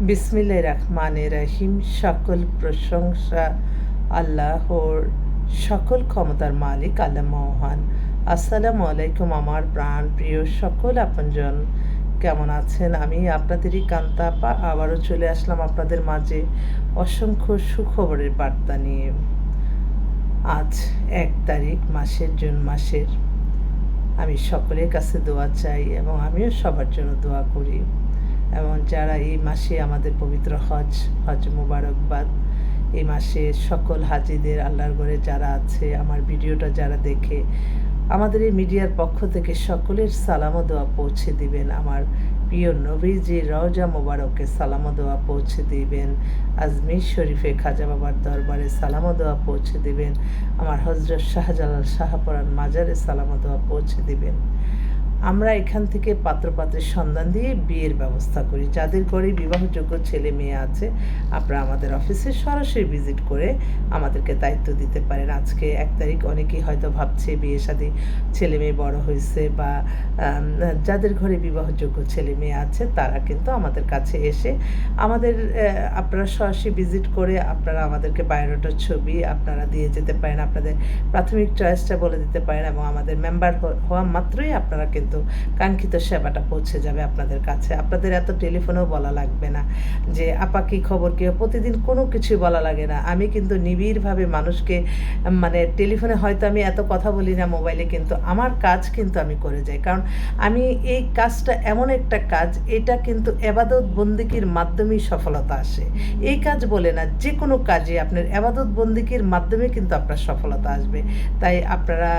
বিসমিল্লাহ রহমান রাহিম। সকল প্রশংসা আল্লাহর, সকল ক্ষমতার মালিক, আল্লাহ মহান। আসসালামু আলাইকুম আমার প্রাণ প্রিয় সকল আপনজন। কেমন আছেন? আমি আপনাদেরই কান্তাপা। আবারও চলে আসলাম আপনাদের মাঝে অসংখ্য সুখবরের বার্তা নিয়ে। আজ এক তারিখ, মাসের জুন মাসের। আমি সকলের কাছে দোয়া চাই এবং আমিও সবার জন্য দোয়া করি। এবং যারা এই মাসে আমাদের পবিত্র হজ হজ মুবারকবাদ, এই মাসে সকল হাজিদের আল্লাহর ঘরে যারা আছে, আমার ভিডিওটা যারা দেখে, আমাদের এই মিডিয়ার পক্ষ থেকে সকলের সালাম দোয়া পৌঁছে দিবেন। আমার প্রিয় নবীজি রওজা মোবারকে সালাম দোয়া পৌঁছে দিবেন। আজমির শরীফে খাজা বাবার দরবারে সালাম দোয়া পৌঁছে দিবেন। আমার হজরত শাহজালাল শাহপরান মাজারে সালাম দোয়া পৌঁছে দিবেন। আমরা এখান থেকে পাত্রপাত্রের সন্ধান দিয়ে বিয়ের ব্যবস্থা করি। যাদের ঘরে বিবাহযোগ্য ছেলে মেয়ে আছে, আপনারা আমাদের অফিসে সরাসরি ভিজিট করে আমাদেরকে দায়িত্ব দিতে পারেন। আজকে এক তারিখ অনেকেই হয়তো ভাবছে বিয়ে শাদী ছেলে মেয়ে বড় হয়েছে বা যাদের ঘরে বিবাহযোগ্য ছেলে মেয়ে আছে, তারা কিন্তু আমাদের কাছে এসে আমাদের আপনারা সরাসরি ভিজিট করে আপনারা আমাদেরকে বায়োডাটার ছবি আপনারা দিয়ে যেতে পারেন। আপনাদের প্রাথমিক চয়েসটা বলে দিতে পারেন এবং আমাদের মেম্বার হওয়া মাত্রই আপনারা কিন্তু কাঙ্ক্ষিত সেবাটা পৌঁছে যাবে আপনাদের কাছে। আপনাদের এত টেলিফোনেও বলা লাগবে না যে, আপা, কী খবর, কী প্রতিদিন কোনো কিছুই বলা লাগে না। আমি কিন্তু নিবিড়ভাবে মানুষকে মানে টেলিফোনে হয়তো আমি এত কথা বলি না, মোবাইলে কিন্তু আমার কাজ কিন্তু আমি করে যাই। কারণ আমি এই কাজটা এমন একটা কাজ, এটা কিন্তু এবাদত বন্দিকির মাধ্যমেই সফলতা আসে। এই কাজ বলে না যে কোনো কাজে আপনার এবাদত বন্দিকির মাধ্যমে কিন্তু আপনার সফলতা আসবে। তাই আপনারা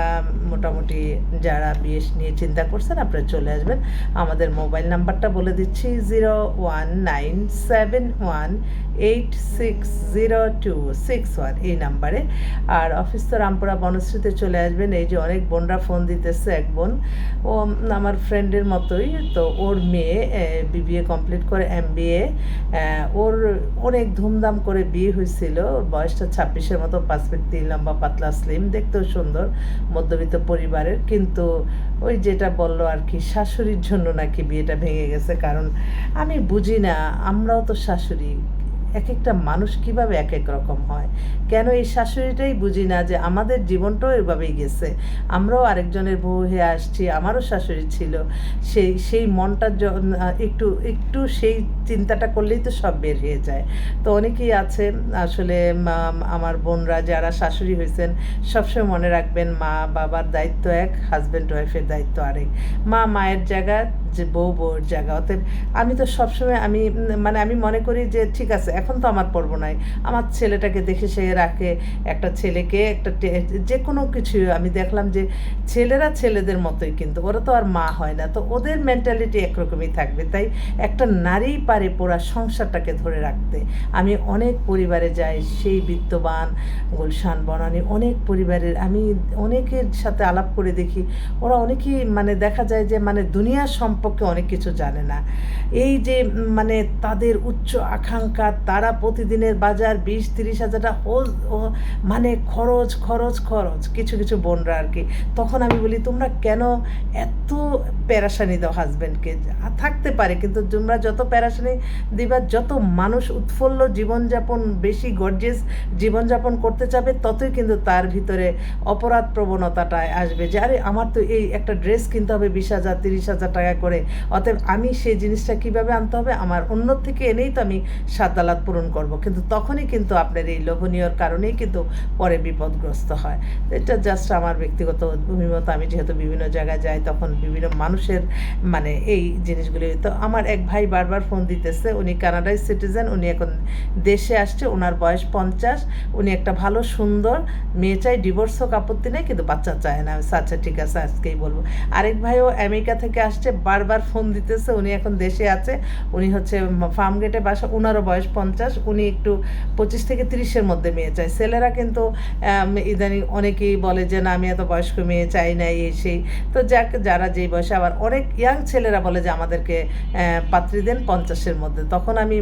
মোটামুটি যারা বিয়ে নিয়ে চিন্তা করছেন আপনারা চলে আসবেন। আমাদের মোবাইল নাম্বারটা বলে দিচ্ছি, zero one nine seven one eight six zero two six one এই নাম্বারে। আর অফিস তো রামপুরা বনশ্রীতে চলে আসবেন। এই যে অনেক বোনরা ফোন দিতেছে, এক বোন। ও আমার ফ্রেন্ডের মতোই, তো ওর মেয়ে বিবিএ কমপ্লিট করে এম ওর অনেক ধুমধাম করে বিয়ে হয়েছিল। ওর বয়সটা ছাব্বিশের মতো, পাঁচ ফিট তিন লম্বা, পাতলা স্লিম দেখতেও সুন্দর, মধ্যবিত্ত পরিবারের। কিন্তু ওই যেটা বলল আর কি, শাশুড়ির জন্য নাকি বিয়েটা ভেঙে গেছে, কারণ আমি বুঝি না, আমরাও তো শাশুড়ি। এক একটা মানুষ কীভাবে এক এক রকম হয়? কেন এই শাশুড়িটাই বুঝি না যে আমাদের জীবনটাও এভাবেই গেছে? আমরাও আরেকজনের বউ হয়ে আসছি, আমারও শাশুড়ি ছিল। সেই সেই মনটা য- একটু একটু সেই চিন্তাটা করলেই তো সব বের হয়ে যায়। তো অনেকেই আছে আসলে আমার বোনরা যারা শাশুড়ি হয়েছেন, সবসময় মনে রাখবেন মা বাবার দায়িত্ব এক হাজব্যান্ড ওয়াইফের দায়িত্ব আরেক। মা মায়ের জায়গা যে বউ বউর জায়গা। অতএব আমি তো সবসময় আমি মানে আমি মনে করি যে ঠিক আছে, এখন তো আমার পর্ব নাই। আমার ছেলেটাকে দেখে সে রাখে, একটা ছেলেকে, একটা যে কোনো কিছু আমি দেখলাম যে ছেলেরা ছেলেদের মতোই কিন্তু, ওরা তো আর মা হয় না। তো ওদের মেন্টালিটি একরকমই থাকবে। তাই একটা নারী পারে পুরা সংসারটাকে ধরে রাখতে। আমি অনেক পরিবারে যাই, সেই বিত্তবান, গুলশান, বনানি, অনেক পরিবারের আমি অনেকের সাথে আলাপ করে দেখি। ওরা অনেকেই মানে দেখা যায় যে মানে দুনিয়ার সম্পর্কে অনেক কিছু জানে না। এই যে মানে তাদের উচ্চ আকাঙ্ক্ষা, তারা প্রতিদিনের বাজার বিশ তিরিশ ও- মানে খরচ খরচ খরচ, কিছু কিছু বোনরা আর কি। তখন আমি বলি, তোমরা কেন এত প্যারাসানি দাও হাজব্যান্ডকে থাকতে পারে, কিন্তু তোমরা যত প্যারাসানি দিবা, যত মানুষ উৎফুল্ল জীবনযাপন, বেশি গর্জেস জীবনযাপন করতে চাবে, ততই কিন্তু তার ভিতরে অপরাধ প্রবণতাটা আসবে যে, আরে, আমার তো এই একটা ড্রেস কিনতে হবে বিশ হাজার, তিরিশ হাজার টাকা করে। অতএব আমি সেই জিনিসটা কীভাবে আনতে হবে? আমার অন্য থেকে এনেই তো আমি সাদালাত পূরণ করব। কিন্তু তখনই কিন্তু আপনার এই লোভনীয়র কারণেই কিন্তু পরে বিপদগ্রস্ত হয়। এটা জাস্ট আমার ব্যক্তিগত অভিমত। আমি যেহেতু বিভিন্ন জায়গায় যাই, তখন বিভিন্ন মানুষের মানে এই জিনিসগুলি। তো আমার এক ভাই বারবার ফোন দিতেছে, উনি কানাডায় সিটিজেন উনি এখন দেশে আসছে, ওনার বয়স পঞ্চাশ, উনি একটা ভালো, সুন্দর মেয়ে চাই ডিভোর্স হোক, আপত্তি নেই, কিন্তু বাচ্চা চায় না। আচ্ছা ঠিক আছে, আজকেই বলব। আরেক ভাইও আমেরিকা থেকে আসছে, বারবার ফোন দিতেছে, উনি এখন দেশে আছে, উনি হচ্ছে ফার্ম গেটে বাসা ওনারও বয়স পঞ্চাশ, উনি একটু পঁচিশ থেকে তিরিশের মধ্যে মেয়ে চায়। ছেলেরা কিন্তু ইদানিং অনেকেই বলে যে, না, আমি এত বয়স্ক মেয়ে চাই না এই সেই। তো যাক, যারা যেই বয়সে আবার অনেক ইয়াং ছেলেরা বলে যে আমাদেরকে পাত্রী দেন পঞ্চাশের মধ্যে। তখন আমি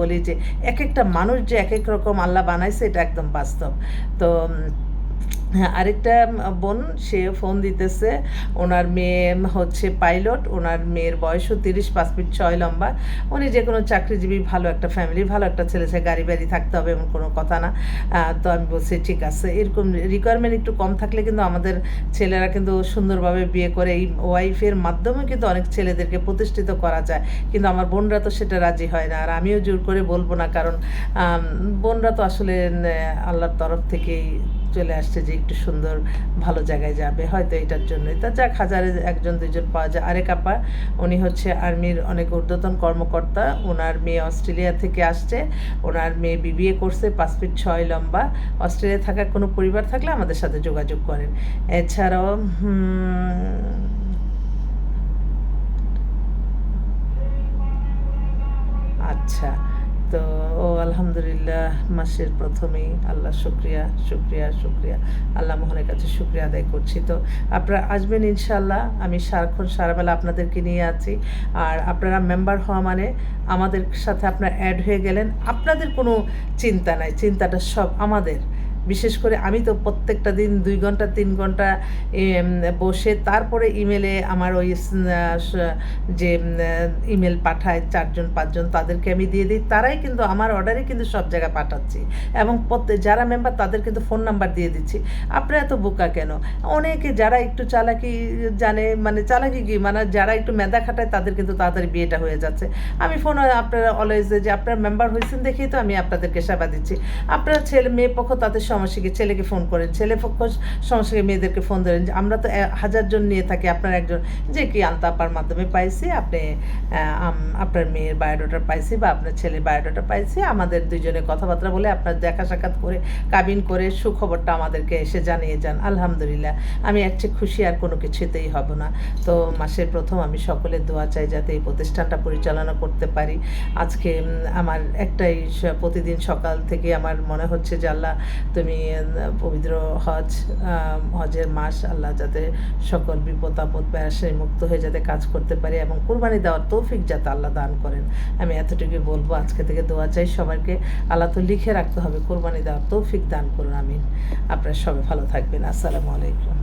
বলি যে এক একটা মানুষ যে এক এক রকম আল্লাহ বানাইছে, এটা একদম বাস্তব। তো আরেকটা বোন, সে ফোন দিতেছে। ওনার মেয়ে হচ্ছে পাইলট ওনার মেয়ের বয়সও তিরিশ, পাঁচ ফিট ছয় লম্বা। উনি যে কোনো চাকরিজীবী, ভালো একটা ফ্যামিলি ভালো একটা ছেলে, সে গাড়ি বাড়ি থাকতে হবে এমন কোনো কথা না। তো আমি বলছি, ঠিক আছে। এরকম রিকোয়ারমেন্ট একটু কম থাকলে কিন্তু আমাদের ছেলেরা কিন্তু সুন্দরভাবে বিয়ে করে। এই ওয়াইফের মাধ্যমে কিন্তু অনেক ছেলেদেরকে প্রতিষ্ঠিত করা যায়। কিন্তু আমার বোনরা তো সেটা রাজি হয় না। আর আমিও জোর করে বলব না। কারণ বোনরা তো আসলে, আল্লাহর তরফ থেকেই চলে আসছে যে একটু সুন্দর, ভালো জায়গায় যাবে, হয়তো এটার জন্যই। তা যাক, হাজারে একজন দুজন পাওয়া যায়। আরেক আপা, উনি হচ্ছে আর্মির অনেক ঊর্ধ্বতন কর্মকর্তা। ওনার মেয়ে অস্ট্রেলিয়া থেকে আসছে। ওনার মেয়ে বিবিএ করছে, পাঁচ ফিট ছয় লম্বা। অস্ট্রেলিয়া থাকা কোনো পরিবার থাকলে আমাদের সাথে যোগাযোগ করেন। এছাড়াও আচ্ছা। তো, ও আলহামদুলিল্লাহ মাসের প্রথমেই আল্লাহ শুক্রিয়া শুক্রিয়া শুক্রিয়া। আল্লাহ মোহনের কাছে শুক্রিয়া আদায় করছি। তো, আপনারা আসবেন ইনশাল্লাহ আমি সারাক্ষণ, সারাবেলা আপনাদেরকে নিয়ে আছি। আর আপনারা মেম্বার হওয়া মানে আমাদের সাথে আপনারা অ্যাড হয়ে গেলেন। আপনাদের কোনো চিন্তা নাই। চিন্তাটা সব আমাদের। বিশেষ করে আমি তো প্রত্যেকটা দিন দুই ঘণ্টা, তিন ঘণ্টা বসে তারপরে ইমেলে আমার ওই যে ইমেল পাঠায় চারজন, পাঁচজন, তাদেরকে আমি দিয়ে দিই। তারাই কিন্তু আমার অর্ডারে কিন্তু সব জায়গায় পাঠাচ্ছি। এবং যারা মেম্বার তাদের কিন্তু ফোন নাম্বার দিয়ে দিচ্ছি। আপনারা এত বোকা কেন? অনেকে যারা একটু চালাকি জানে মানে চালাকি কি? মানে যারা একটু মেধা খাটায় তাদের কিন্তু তাড়াতাড়ি বিয়েটা হয়ে যাচ্ছে। আমি ফোন আপনারা অলওয়েজ যে, আপনারা মেম্বার হয়েছেন দেখেই তো আমি আপনাদেরকে সেবা দিচ্ছি। আপনারা ছেলে, মেয়ে পক্ষ তাদের সমস্যাকে ছেলেকে ফোন করেন। ছেলে সমস্যাকে মেয়েদেরকে ফোন ধরেন আমরা তো হাজারজন নিয়ে থাকি, আপনার একজন, যে কি আন্তাপার মাধ্যমে পাইছি, আপনি আপনার মেয়ের বায়োডাটা পাইছি বা আপনার ছেলের বায়োডাটা পাইছি, আমাদের দুজনে কথাবার্তা বলে আপনার দেখা সাক্ষাৎ করে, কাবিন করে সুখবরটা আমাদেরকে এসে জানিয়ে যান। আলহামদুলিল্লাহ, আমি এর চেয়ে খুশি আর কোনো কিছুতেই হব না। তো মাসের প্রথম আমি সকলের দোয়া চাই যাতে এই প্রতিষ্ঠানটা পরিচালনা করতে পারি। আজকে আমার একটাই প্রতিদিন সকাল থেকে আমার মনে হচ্ছে যে, আল্লাহ, তুমি উম, পবিত্র হজ হজের মাস আল্লাহ যাতে সকল বিপদ আপদ প্যারাসে মুক্ত হয়ে যাতে কাজ করতে পারি এবং কোরবানি দেওয়ার তৌফিক যাতে আল্লাহ দান করেন। আমি এতটুকুই বলব আজকে থেকে দোয়া চাই সবাইকে আল্লাহ তো লিখে রাখতে হবে কোরবানি দেওয়ার তৌফিক দান করুন আমিন। আপনার সবাই ভালো থাকবেন আসসালামু আলাইকুম।